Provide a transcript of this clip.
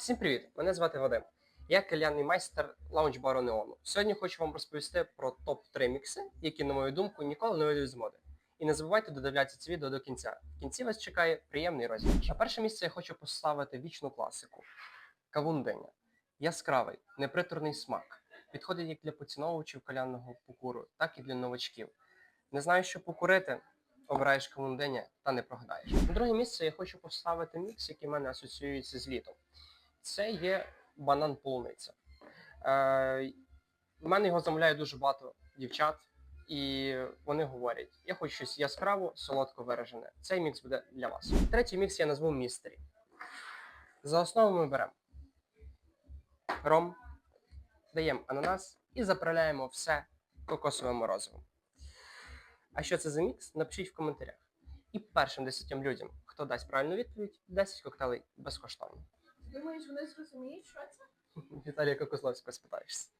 Всім привіт! Мене звати Вадим. Я кальянний майстер лаунж-бару Неону. Сьогодні хочу вам розповісти про топ-3 мікси, які, на мою думку, ніколи не вийдуть з моди. І не забувайте додивлятися це відео до кінця. В кінці вас чекає приємний розіграш. На перше місце я хочу поставити вічну класику. Кавундиня. Яскравий, неприторний смак. Підходить як для поціновувачів кальянного покуру, так і для новачків. Не знаю, що покурити, обираєш кавундиня та не прогадаєш. На друге місце я хочу поставити мікс, який в мене асоціюється з літом. Це є банан полуниця. Е, в мене його замовляє дуже багато дівчат, і вони говорять: я хочу щось яскраво, солодко виражене. Цей мікс буде для вас. Третій мікс я назву містері. За основу ми беремо ром, даємо ананас і заправляємо все кокосовим морозивом. А що це за мікс? Напишіть в коментарях. І першим 10 людям, хто дасть правильну відповідь, 10 коктейлей безкоштовно. Думаєш, вони зрозуміють, що це? Віталія Кокославського спитаєшся.